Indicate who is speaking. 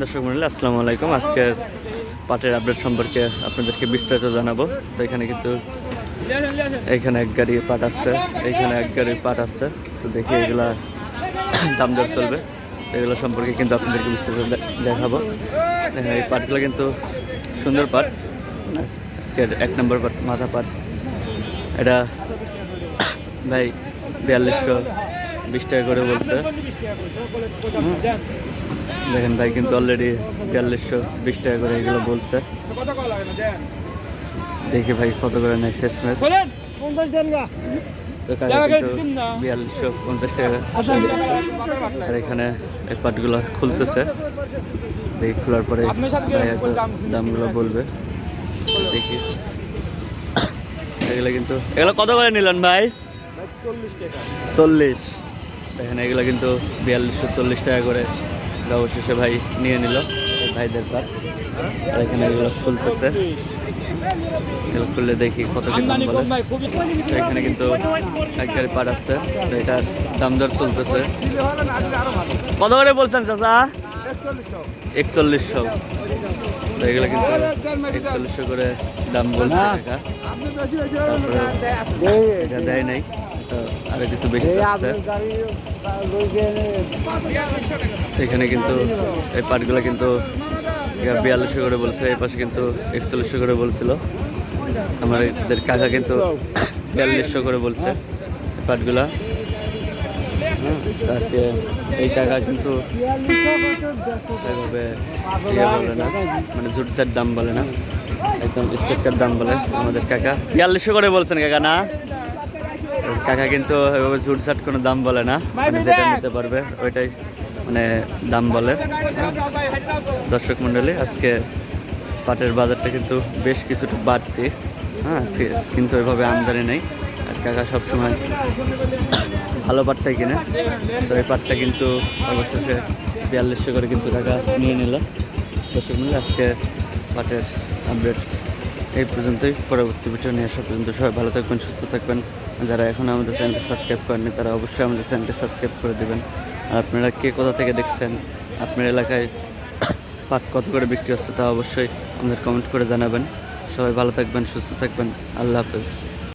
Speaker 1: দর্শক মন্ডলী, আসসালামু আলাইকুম। আজকের পাটের আপডেট সম্পর্কে আপনাদেরকে বিস্তারিত জানাব। তো এখানে কিন্তু এখানে এক গাড়ি পাট আসছে এইখানে এক গাড়ি পাট আসছে তো দেখি এগুলা দাম দর চলবে। এগুলো সম্পর্কে কিন্তু আপনাদেরকে বিস্তারিত দেখাবো। এই পাটগুলো কিন্তু সুন্দর পাট। আজকের এক নম্বর পাট, মাথা পাট। এটা ভাই বিয়াল্লিশশো বিশ টাকা করে বলছে। দেখেন ভাই কিন্তু অলরেডি বিয়াল্লিশশো বিশ টাকা করে এগুলো বলছে। দেখি ভাই কত করে নেয় শেষ ম্যাচ। তো বিয়াল্লিশশো পঞ্চাশ টাকা। আর এখানে এই পাটগুলো খুলতেছে। দেখি খোলার পরে দামগুলো বলবে। দেখি। এগুলো কিন্তু এগুলো কত করে নিলেন ভাই? চল্লিশ। দেখেন এগুলো কিন্তু বিয়াল্লিশশো চল্লিশ টাকা করে। এটা অবশেষে ভাই নিয়ে নিল ভাইদের পাট আর এখানে এগুলো খুলতেছে। এগুলো খুললে দেখি কত এখানে কিন্তু এক গাড়ি পাট আসছে এটার দাম দর চলতেছে। কত করে বলছেন চাচা? একচল্লিশশো। তো কিন্তু একচল্লিশশো করে দাম বলছে টাকা এটা দেয় নাই। আরও কিছু বেশি আসছে। এখানে কিন্তু এই পাটগুলো কিন্তু বিয়াল্লিশশো করে বলছে এই পাশে কিন্তু একচল্লিশশো করে বলছিল। আমাদের কাকা কিন্তু বিয়াল্লিশশো করে বলছে পাটগুলা। এই টাকা কিন্তু এভাবে ইয়ে বলে না মানে ঝুটঝাট দাম বলে না একদম স্টেটকার দাম বলে আমাদের কাকা। বিয়াল্লিশশো করে বলছেন কাকা না? কাকা কিন্তু এভাবে ঝুটঝাট কোনো দাম বলে না। যেটা নিতে পারবে ওইটাই মানে দাম বলে। দর্শক মণ্ডলী আজকে পাটের বাজারটা কিন্তু বেশ কিছুটা বাড়তি। হ্যাঁ আজকে কিন্তু এভাবে আমদানি নেই। আর কাকা সবসময় ভালো পাটটাই কিনে। তো এই পাটটা কিন্তু অবশেষে বিয়াল্লিশশো করে কিন্তু টাকা নিয়ে নিল। দর্শক মণ্ডলী আজকে পাটের আপডেট এই পর্যন্তই। পরবর্তী ভিডিও নিয়ে আসা পর্যন্ত সবাই ভালো থাকবেন সুস্থ থাকবেন। যারা এখন আমাদের চ্যানেলটি সাবস্ক্রাইব করেনি তারা অবশ্যই আমাদের চ্যানেলটি সাবস্ক্রাইব করে দেবেন। আর আপনারা কে কোথা থেকে দেখছেন, আপনার এলাকায় পাট কত করে বিক্রি হচ্ছে তা অবশ্যই আমাদের কমেন্ট করে জানাবেন। সবাই ভালো থাকবেন, সুস্থ থাকবেন। আল্লাহ হাফেজ।